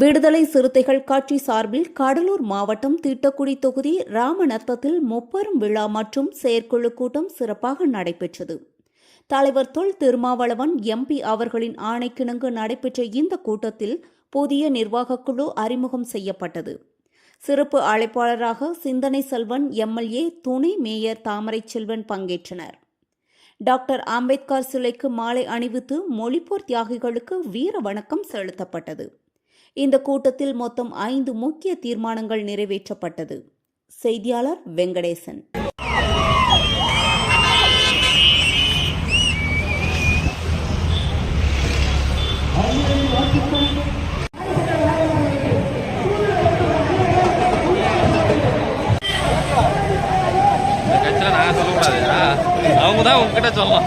விடுதலை சிறுத்தைகள் கட்சி சார்பில் கடலூர் மாவட்டம் திட்டக்குடி தொகுதி ராமநத்தத்தில் முப்பெரும் விழா மற்றும் செயற்குழு கூட்டம் சிறப்பாக நடைபெற்றது. தலைவர் தொல் திருமாவளவன் எம்பி அவர்களின் ஆணைக்கிணங்கு நடைபெற்ற இந்த கூட்டத்தில் புதிய நிர்வாகக் குழு அறிமுகம் செய்யப்பட்டது. சிறப்பு அழைப்பாளராக சிந்தனை செல்வன் எம்எல்ஏ துணை மேயர் தாமரை செல்வன் பங்கேற்றனர். டாக்டர் அம்பேத்கர் சிலைக்கு மாலை அணிவித்து மொழிப்போர் தியாகிகளுக்கு வீர வணக்கம் செலுத்தப்பட்டது. இந்த கூட்டத்தில் மொத்தம் ஐந்து முக்கிய தீர்மானங்கள் நிறைவேற்றப்பட்டது. செய்தியாளர் வெங்கடேசன். அவங்க தான் உங்ககிட்ட சொல்லலாம்